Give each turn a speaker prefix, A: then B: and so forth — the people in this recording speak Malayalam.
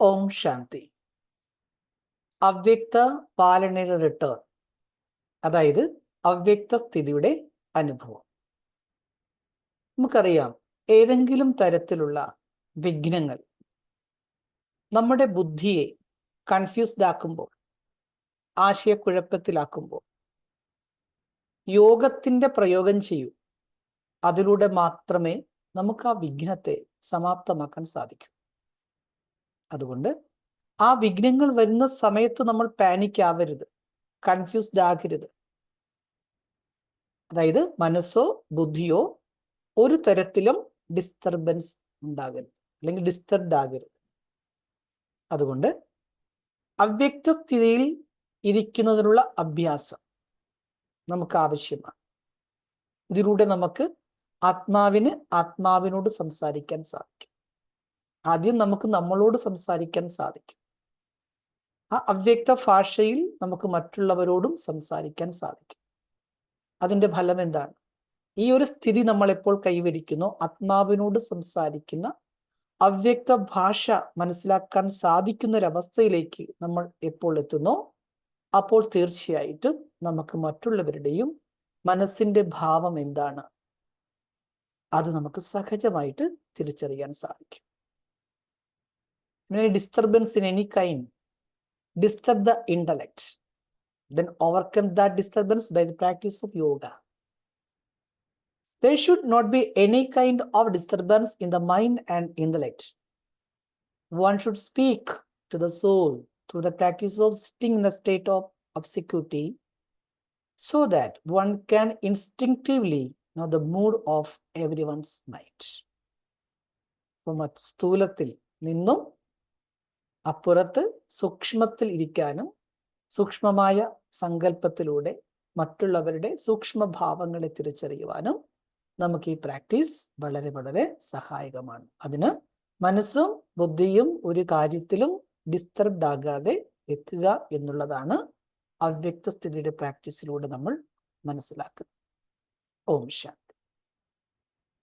A: ഓം ശാന്തി. അവ്യക്ത പാലനയുടെ റിട്ടേൺ അതായത് അവ്യക്ത സ്ഥിതിയുടെ അനുഭവം. നമുക്കറിയാം ഏതെങ്കിലും തരത്തിലുള്ള വിഘ്നങ്ങൾ നമ്മുടെ ബുദ്ധിയെ കൺഫ്യൂസ്ഡ് ആക്കുമ്പോൾ ആശയക്കുഴപ്പത്തിലാക്കുമ്പോൾ യോഗത്തിന്റെ പ്രയോഗം ചെയ്യൂ. അതിലൂടെ മാത്രമേ നമുക്ക് ആ വിഘ്നത്തെ സമാപ്തമാക്കാൻ സാധിക്കൂ. അതുകൊണ്ട് ആ വിഘ്നങ്ങൾ വരുന്ന സമയത്ത് നമ്മൾ പാനിക് ആവരുത്. കൺഫ്യൂസ്ഡ് ആകരുത്. അതായത് മനസ്സോ ബുദ്ധിയോ ഒരു തരത്തിലും ഡിസ്റ്റർബൻസ് ഉണ്ടാകരുത്. അല്ലെങ്കിൽ ഡിസ്റ്റർബ്ഡ് ആകരുത്. അതുകൊണ്ട് അവ്യക്ത സ്ഥിതിയിൽ ഇരിക്കുന്നതിനുള്ള അഭ്യാസം നമുക്ക് ആവശ്യമാണ്. ഇതിലൂടെ നമുക്ക് ആത്മാവിന് ആത്മാവിനോട് സംസാരിക്കാൻ സാധിക്കും. ആദ്യം നമുക്ക് നമ്മളോട് സംസാരിക്കാൻ സാധിക്കും. ആ അവ്യക്ത ഭാഷയിൽ നമുക്ക് മറ്റുള്ളവരോടും സംസാരിക്കാൻ സാധിക്കും. അതിന്റെ ഫലം എന്താണ്? ഈ ഒരു സ്ഥിതി നമ്മൾ എപ്പോൾ കൈവരിക്കുന്നു? ആത്മാവിനോട് സംസാരിക്കുന്ന അവ്യക്ത ഭാഷ മനസ്സിലാക്കാൻ സാധിക്കുന്ന ഒരവസ്ഥയിലേക്ക് നമ്മൾ എപ്പോൾ എത്തുന്നു? അപ്പോൾ തീർച്ചയായിട്ടും നമുക്ക് മറ്റുള്ളവരുടെയും മനസ്സിന്റെ ഭാവം എന്താണ്? അത് നമുക്ക് സഹജമായിട്ട് തിരിച്ചറിയാൻ സാധിക്കും. any disturbance in any kind disturb the intellect then overcome that disturbance by the practice of yoga there should not be any kind of disturbance in the mind and intellect one should speak to the soul through the practice of sitting in a state of obscurity so that one can instinctively know the mood of everyone's mind സ്ഥൂലത്തിൽ നിന്നും അപ്പുറത്ത് സൂക്ഷ്മത്തിൽ ഇരിക്കാനും സൂക്ഷ്മമായ സങ്കല്പത്തിലൂടെ മറ്റുള്ളവരുടെ സൂക്ഷ്മഭാവങ്ങളെ തിരിച്ചറിയുവാനും നമുക്ക് ഈ പ്രാക്ടീസ് വളരെ വളരെ സഹായകമാണ്. അതിന് മനസ്സും ബുദ്ധിയും ഒരു കാര്യത്തിലും ഡിസ്റ്റർബ്ഡ് ആകാതെ എത്തുക എന്നുള്ളതാണ് അവ്യക്തസ്ഥിതിയുടെ പ്രാക്ടീസിലൂടെ നമ്മൾ മനസ്സിലാക്കുക ഓം ശാന്തി.